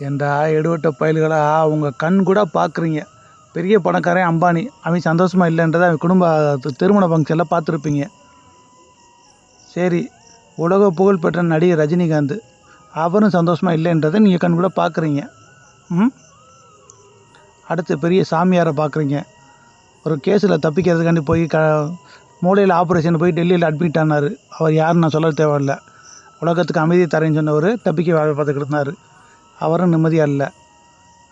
ஏண்டா எடுவட்ட பயல்களா? உங்கள் கண் கூட பார்க்குறீங்க பெரிய பணக்காரன் அம்பானி. அவன் சந்தோஷமாக இல்லைன்றதை அவன் குடும்ப திருமண ஃபங்க்ஷனில் பார்த்துருப்பீங்க. சரி உலக புகழ்பெற்ற நடிகர் ரஜினிகாந்த். அவரும் சந்தோஷமாக இல்லைன்றதை நீங்கள் கண் கூட பார்க்குறீங்க ம்? அடுத்து பெரிய சாமியாரை பார்க்குறீங்க ஒரு கேஸில் தப்பிக்கிறதுக்காண்டி போய் க மூளையில் ஆப்ரேஷன் போய் டெல்லியில் அட்மிட் ஆனார். அவர் யாருன்னு நான் சொல்ல தேவையில்ல. உலகத்துக்கு அமைதி தரேன்னு சொன்னவர் தப்பிக்க வேலை பார்த்துக்கிட்டு இருந்தார். அவரும் நிம்மதியாக இல்லை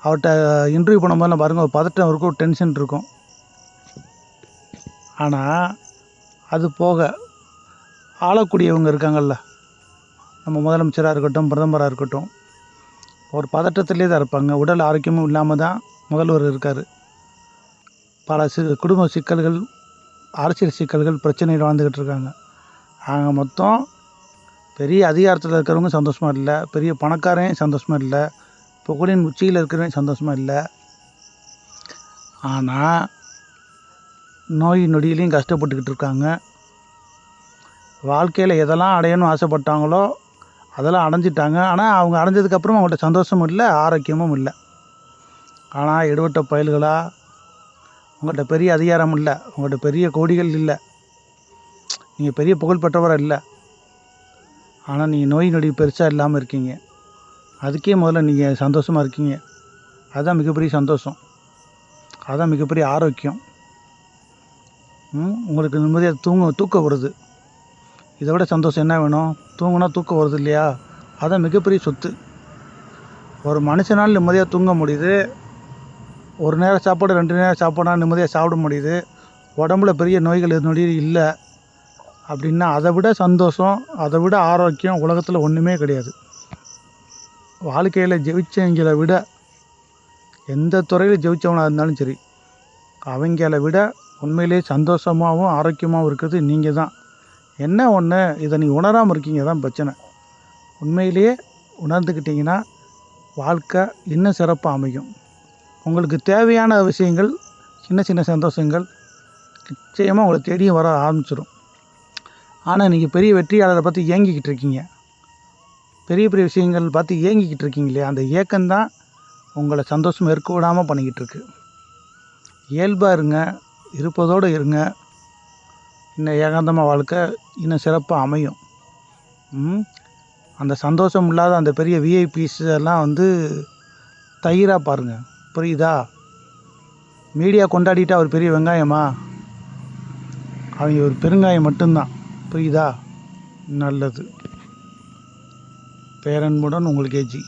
அவர்கிட்ட இன்டர்வியூ பண்ணும்போது பாருங்கள் ஒரு பதட்டம் இருக்கும் ஒரு டென்ஷன் இருக்கும். ஆனால் அது போக ஆளக்கூடியவங்க இருக்காங்கல்ல நம்ம முதலமைச்சராக இருக்கட்டும் பிரதமராக இருக்கட்டும் ஒரு பதட்டத்திலே தான் இருப்பாங்க. உடல் ஆரோக்கியமும் இல்லாமல் தான் முதல்வர் இருக்கார். பல சி குடும்ப சிக்கல்கள் அரசியல் சிக்கல்கள் பிரச்சனைகள் வாழ்ந்துக்கிட்டு இருக்காங்க. ஆக மொத்தம் பெரிய அதிகாரத்தில் இருக்கிறவங்க சந்தோஷமாக இல்லை. பெரிய பணக்காரன் சந்தோஷமாக இல்லை. புகழின் உச்சியில் இருக்கிறவன் சந்தோஷமாக இல்லை. ஆனால் நோய் நொடியிலையும் கஷ்டப்பட்டுக்கிட்டு இருக்காங்க. வாழ்க்கையில் எதெல்லாம் அடையணும்னு ஆசைப்பட்டாங்களோ அதெல்லாம் அடைஞ்சிட்டாங்க. ஆனால் அவங்க அடைஞ்சதுக்கப்புறம் அவங்கள்ட்ட சந்தோஷமும் இல்லை ஆரோக்கியமும் இல்லை. ஆனால் எடுபட்ட பயல்களாக உங்கள்கிட்ட பெரிய அதிகாரம் இல்லை. உங்கள்கிட்ட பெரிய கோடிகள் இல்லை. நீங்கள் பெரிய புகழ் பெற்றவராக இல்லை. ஆனால் நீங்கள் நோய் நொடி பெருசாக இல்லாமல் இருக்கீங்க. அதுக்கே முதல்ல நீங்கள் சந்தோஷமாக இருக்கீங்க. அதுதான் மிகப்பெரிய சந்தோஷம். அதுதான் மிகப்பெரிய ஆரோக்கியம். ம், உங்களுக்கு நிம்மதியாக தூங்க தூக்கம் வருது. இதை விட சந்தோஷம் என்ன வேணும்? தூங்கினா தூக்கம் வருது இல்லையா? அதுதான் மிகப்பெரிய சொத்து. ஒரு மனுஷனால் நிம்மதியாக தூங்க முடியுது. ஒரு நேரம் சாப்பாடு ரெண்டு நேரம் சாப்பாடுனா நிம்மதியாக சாப்பிட முடியுது. உடம்புல பெரிய நோய்கள் நொடி இல்லை. அப்படின்னா அதை விட சந்தோஷம் அதை விட ஆரோக்கியம் உலகத்தில் ஒன்றுமே கிடையாது. வாழ்க்கையில் ஜெயிச்சவங்களை விட எந்த துறையில் ஜெயித்தவனாக இருந்தாலும் சரி அவங்கள விட உண்மையிலேயே சந்தோஷமாகவும் ஆரோக்கியமாகவும் இருக்கிறது நீங்கள் தான். என்ன ஒன்று இதை நீ உணராமல் இருக்கீங்க தான் பிரச்சனை. உண்மையிலேயே உணர்ந்துக்கிட்டிங்கன்னா வாழ்க்கை இன்னும் சிறப்பாக அமையும். உங்களுக்கு தேவையான விஷயங்கள் சின்ன சின்ன சந்தோஷங்கள் நிச்சயமாக உங்களை தேடியும் வர ஆரம்பிச்சிடும் ஆனால் நீங்கள் பெரிய வெற்றியாளரை பார்த்து ஏங்கிக்கிட்டு இருக்கீங்க. பெரிய பெரிய விஷயங்கள் பார்த்து ஏங்கிக்கிட்டு இருக்கீங்க இல்லையா? அந்த ஏக்கம்தான் உங்களை சந்தோஷம் இருக்க விடாமல் பண்ணிக்கிட்டு இருக்கு. இயல்பாக இருங்க இருப்பதோடு இருங்க. இன்னும் ஏகாந்தமாக வாழ்க்கை இன்னும் சிறப்பாக அமையும். ம்? அந்த சந்தோஷம் இல்லாத அந்த பெரிய விஐபிஸ் எல்லாம் வந்து தயிராக பாருங்கள் புரியுதா? மீடியா கொண்டாடிட்டு அவர் பெரிய வெங்காயமா? அவங்க ஒரு பெருங்காயம் மட்டும்தான். புரியுதா? நல்லது. பேரன்புடன் உங்களுக்கு கேஜி.